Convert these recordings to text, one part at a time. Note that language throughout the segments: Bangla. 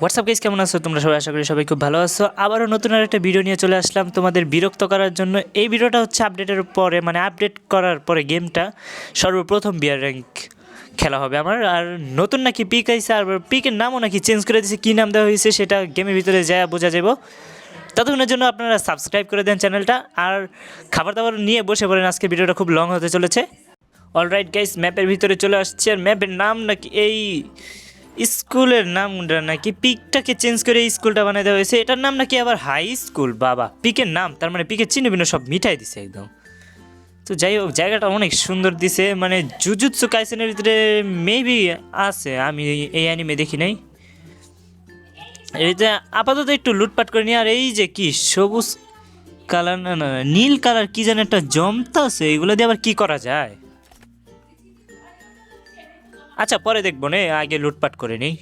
হোয়াটসঅ্যাপ গাইস কেমন আছো? তোমরা সবাই আশা করি সবাই খুব ভালো আছো। আবারও নতুন আর একটা ভিডিও নিয়ে চলে আসলাম তোমাদের বিরক্ত করার জন্য। এই ভিডিওটা হচ্ছে আপডেটের পরে মানে আপডেট করার পরে গেমটা সর্বপ্রথম বিয়ার র্যাঙ্ক খেলা হবে আমার। আর নতুন নাকি পিক আইসে আর পিকের নামও নাকি চেঞ্জ করে দিয়েছে, কী নাম দেওয়া হয়েছে সেটা গেমের ভিতরে যায় বোঝা যাব ততক্ষণের জন্য আপনারা সাবস্ক্রাইব করে দেন চ্যানেলটা আর খাবার দাবার নিয়ে বসে পড়েন। আজকে ভিডিওটা খুব লং হতে চলেছে। অলরাইট গাইস ম্যাপের ভিতরে চলে আসছে, আর ম্যাপের নাম নাকি এই স্কুলের নামটা নাকি? পিকটাকে চেঞ্জ করে স্কুলটা বানাই দেওয়া হয়েছে। এটার নাম নাকি আবার হাই স্কুল বাবা। পিকের নাম, তার মানে পিকের চিহ্ন বিন্ন সব মিঠাই দিছে একদম। তো যাই হোক, জায়গাটা অনেক সুন্দর দিছে। মানে জুজুৎসু কাইসেনের ভিতরে মেবি আছে, আমি এই অ্যানিমে দেখি নাই। যে আপাতত একটু লুটপাট করে নি আর এই যে কি, সবুজ কালার, না না, নীল কালার কি যেন একটা জমতা আছে, এগুলো দিয়ে আবার কি করা যায়? আচ্ছা পরে দেখব নে, আগে লুটপাট করে নিই।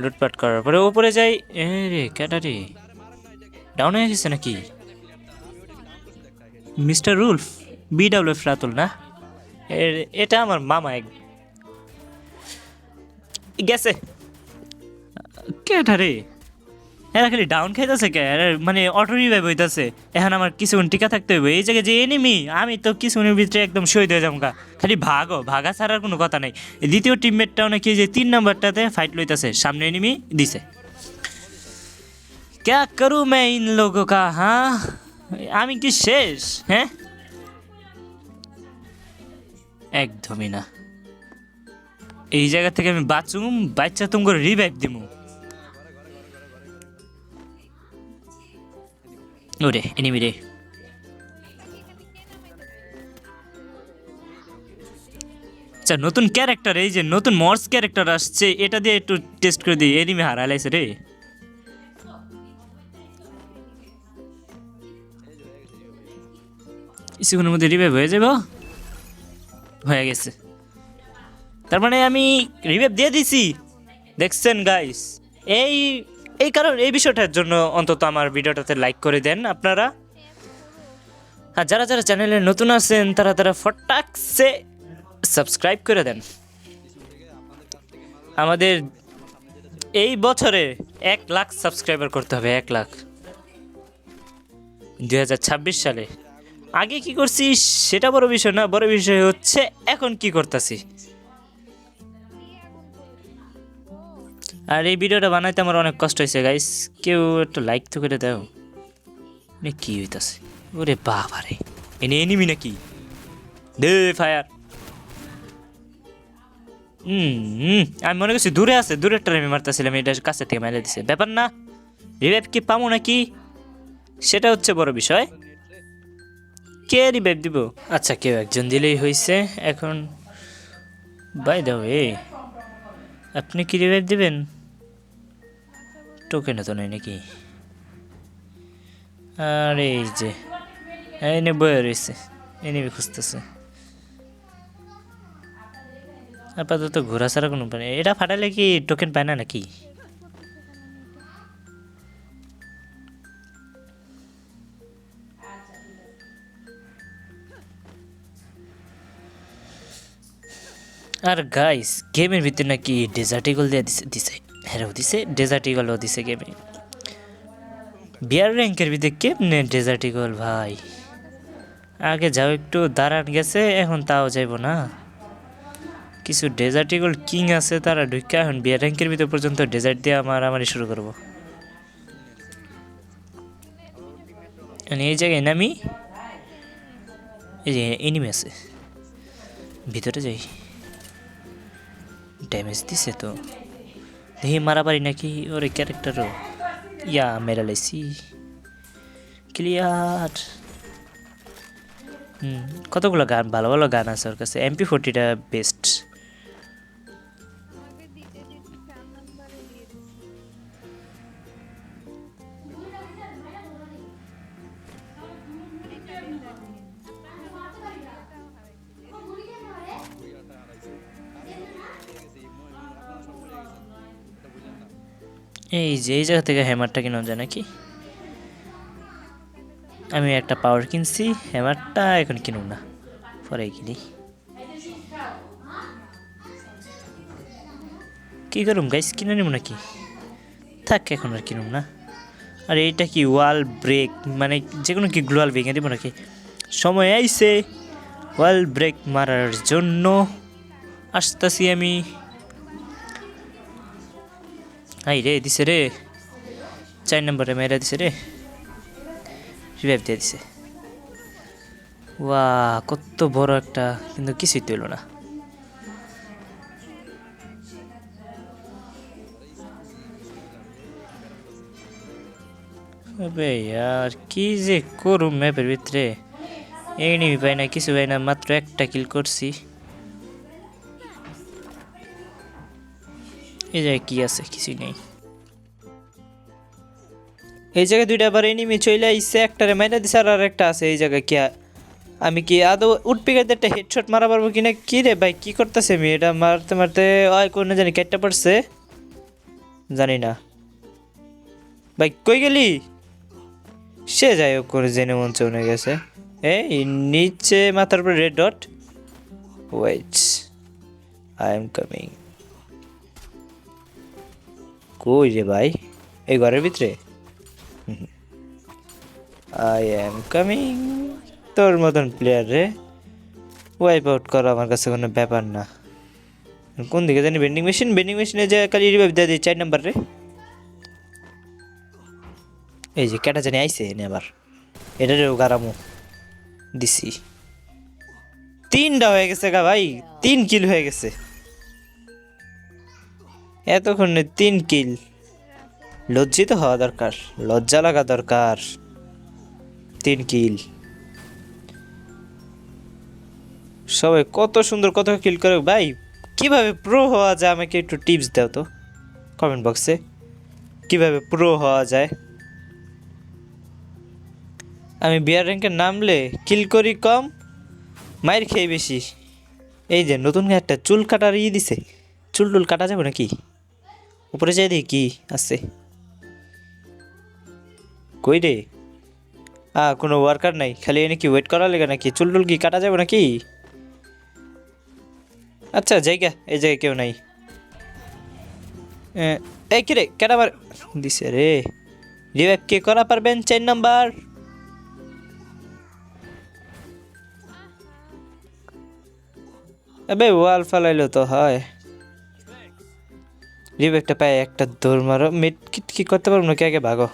লুটপাট করার পরে ওপরে যাই। এ রে ক্যাটারি ডাউন হয়ে গেছে নাকি? মিস্টার রুলফ বি ডাব্লিউ রাতুল না? এটা আমার মামা এক গেছে। ক্যাটারি এরা খালি ডাউন খাইতেছে কে? মানে অটো রিভাইভ হইতাছে। এখন আমার কিছুক্ষণ টিকা থাকতে হইবে। এই জায়গায় যে এনিমি আমি তো কিছুক্ষণের ভিতরে একদম শহীদ হয়ে গা। খালি ভাগো, ভাগা ছাড়ার কোনো কথা নাই। দ্বিতীয় টিমমেটটাও নাকি যে তিন নাম্বারটাতে ফাইট লইতাছে। সামনে এনিমি দিছে। ক্যা করু মে ইন লোগো কা হ্যাঁ আমি কি শেষ? হ্যাঁ? একদমই না। এই জায়গা থেকে আমি বাঁচুম বাচ্চা তুমি করে রিভাইভ দিমু। ওরে এনিমি রে আচ্ছা নতুন ক্যারেক্টার এই যে নতুন মর্স ক্যারেক্টার আসছে, এটা দিয়ে একটু টেস্ট করে দিই এনিমি হারাইছে রে। কিছুক্ষণের মধ্যে রিভাইভ হয়ে যাব? হয়ে গেছে। তার মানে আমি রিভাইভ দিয়ে দিছি। দেখছেন গাইস এই এই কারণ, এই বিষয়টার জন্য অন্তত আমার ভিডিওটাতে লাইক করে দেন আপনারা। আর যারা যারা চ্যানেলে নতুন আছেন, তারা তারা ফটাকসে সাবস্ক্রাইব করে দেন। আমাদের এই বছরে এক লাখ সাবস্ক্রাইবার করতে হবে, এক লাখ। দু হাজার ছাব্বিশ সালে। আগে কি করছি সেটা বড় বিষয় না, বড় বিষয় হচ্ছে এখন কি করতেছি? আর এই ভিডিওটা বানাইতে আমার অনেক কষ্ট হয়েছে গাইস কেউ একটু লাইক তো করে দাও। মানে কি হইতাছে? ওরে বাবা রে এনে এনিমি নাকি? দে ফায়ার হুম আমি মনে করছি দূরে আছে দূরেরটা আমি মারতেছিলাম, এটা কাছে থেকে মেলে দিছে। ব্যাপার না। রিভাইভ কি পাবো নাকি? সেটা হচ্ছে বড় বিষয়। কে রিভাইভ দিব? আচ্ছা কেউ একজন দিলেই হয়েছে এখন বাই দাও এ আপনি কি রিভাইভ দিবেন? টোকেনে তো নেই নাকি? আর এই যে এনে বয়ে রয়েছে এনে খুঁজতেছে। আপাতত ঘোরা ছাড়া কোনো উপায় এটা ফাটালে কি টোকেন পায় না নাকি? আর গাইস গেমের ভিতরে নাকি ডেজার্ট ইগল দিয়ে দিছে দিছে। হ্যাঁ দিছে ডেজার্ট ইগলও দিছে গেমে বিয়ার র্যাঙ্কের ভিতরে কেমনে ডেজার্ট ইগল ভাই? আগে যাও, একটু দাঁড়ান গেছে, এখন তাও যাইব না। কিছু ডেজার্ট ইগল কিং আছে, তারা ঢুকে এখন বিয়ার র্যাঙ্কের ভিতর পর্যন্ত ডেজার্ট দিয়ে আমার, আমারই শুরু করব। এই জায়গায় নামি। এই যে এনিমি আছে। ভিতরে যাই। ড্যামেজ দিছে তো। দেখি মারামারি নাকি? ওরে ক্যারেক্টারও। ইয়া, মেরা লাইছি ক্লিয়ার। হুম, কতগুলো গান? ভালো ভালো গান আছে ওর কাছে। এমপি ফোরটিটা বেস্ট। এই যে, এই জায়গা থেকে হ্যামারটা কিনা যায় নাকি? আমি একটা পাওয়ার কিনছি হ্যামারটা এখন কিনুম না। পরে কিনি কি করুম গাইস কিনে নিব নাকি? থাক, এখন আর কিনুম না। আর এইটা কি ওয়াল ব্রেক মানে যে কোনো কি গ্লোয়াল ভেঙে দেবো নাকি? সময় আইছে। ওয়াল ব্রেক মারার জন্য। আসতেছি আমি। আই রে দিছে রে চার নম্বরে মেয়েরা দিছে রে রিভাইভ দিয়ে দিছে ওয়া কত বড় একটা কিন্তু কিছুই তৈল না আবে আর কি যে করুম ম্যাপের ভিতরে এনিমি পাই না কিছু পাই না মাত্র একটা কিল করছি এই জায়গায় কি আছে? কিছুই নেই। এই জায়গায় দুইটা আবার এনিমি চলে আইসে একটারে মাইনা দিছে আর একটা আছে। এই জায়গায় কি আমি কি আদৌ উঠপিকাতে একটা হেডশট মারা পারব কিনা? কি রে ভাই, কি করতেছে আমি এটা মারতে মারতে, ওই কোন জানি কেটটা পড়ছে। জানি না। ভাই, কই গেলি? সে যাই হোক করে জেনে মন চলে গেছে। এই নিচে মাথার উপরে red dot wait I am coming কই রে ভাই? এই ঘরের ভিতরে? আই এম কামিং তোর মতন প্লেয়ার রে ওয়াইপ আউট করা আমার কাছে কোনো ব্যাপার না। কোন দিকে জানি বেন্ডিং মেশিন বেন্ডিং মেশিনে যে খালি রিভাইভ দিয়ে দিই, চার নাম্বার রে। এই যে কেটা জানি আইসে এনে আবার। এটারেও গারামু দিছি। তিনটা হয়ে গেছে গা ভাই, তিন কিল হয়ে গেছে। এতক্ষণে তিন কিল। লজ্জিত হওয়া দরকার, লজ্জা লাগা দরকার। তিন কিল। সবাই কত সুন্দর, কত কিল করে। ভাই, কীভাবে প্রো হওয়া যায়? আমাকে একটু টিপস দাও তো। কমেন্ট বক্সে। কীভাবে প্রো হওয়া যায়? আমি বিয়ার র্যাঙ্কে নামলে কিল করি কম মায়ের খেয়ে বেশি। এই যে নতুন একটা চুল কাটার ই দিছে। চুল টুল কাটা যাবে নাকি? উপরে যাই দেখি, কি আছে। কই রে? আ, কোনো ওয়ার্কার নাই, খালি এনে কি ওয়েট করা লেগে নাকি? চুল টুল কি কাটা যাবে নাকি? আচ্ছা জায়গা, এই জায়গায় কেউ নাই। এই কিরে কেন আবার দিছে রে। রিভাইভ কে করা পারবেন? চার নাম্বার। এবে ওয়াল ফালাইলো তো হয়। রিভাইভটা পায় একটা দৌড় মারো মিড কিট কি করতে পারবো না কে আগে ভাগো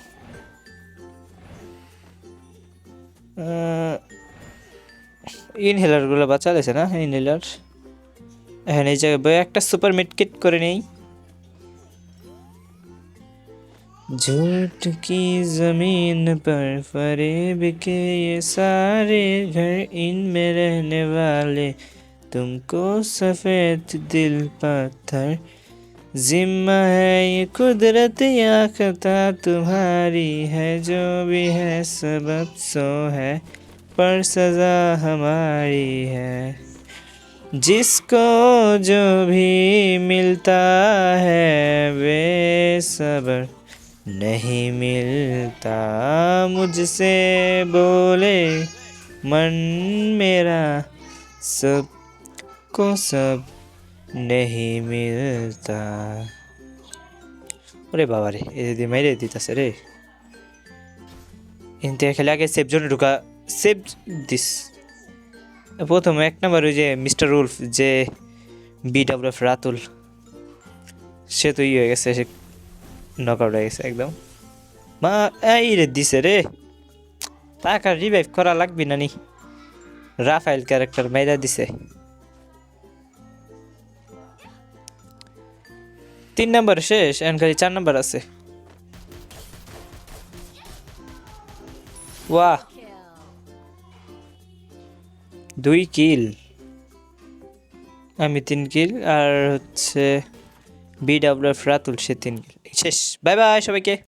ইনহেলারগুলো বাঁচালেছে না ইনহেলার হ্যাঁ এই জায়গায় বই একটা সুপার মিড কিট করে নেই झूठ की जमीन पर फरेब के ये सारे घर इनमें रहने वाले तुमको सफेद दिल पत्थर जिम्मा है ये कुदरत या खता तुम्हारी है जो भी है, सबब सो है, पर सजा हमारी है। जिसको जो भी मिलता है बेसबर नहीं मिलता। मुझसे बोले, मन मेरा सबको सब নেহি মিলতা। ওরে বাবা রে, এই দিদি মেরে দিতাছে রে। কিন্তু খেলে আগে সেফ জোনে ঢুকা, সেফ দিস। প্রথম এক নাম্বার ওই যে মিস্টার উলফ, যে বিডাব্লিউএফ রাতুল, সে তো ই হয়ে গেছে, সে নক আউট হয়ে গেছে একদম। মা, এই রে দিছে রে। টাকা রিভাইভ করা লাগবে না নি রাফাইল ক্যারেক্টার মেয়েরা দিছে। তিন নাম্বার, শেষ, এখন খালি চার নাম্বার আছে। ওয়াহ। দুই কিল। আমি তিন কিল, আর হচ্ছে বি বিডাব্লিউ ফ্রাতুল সে তিন কিল। শেষ। বাই বাই সবাইকে।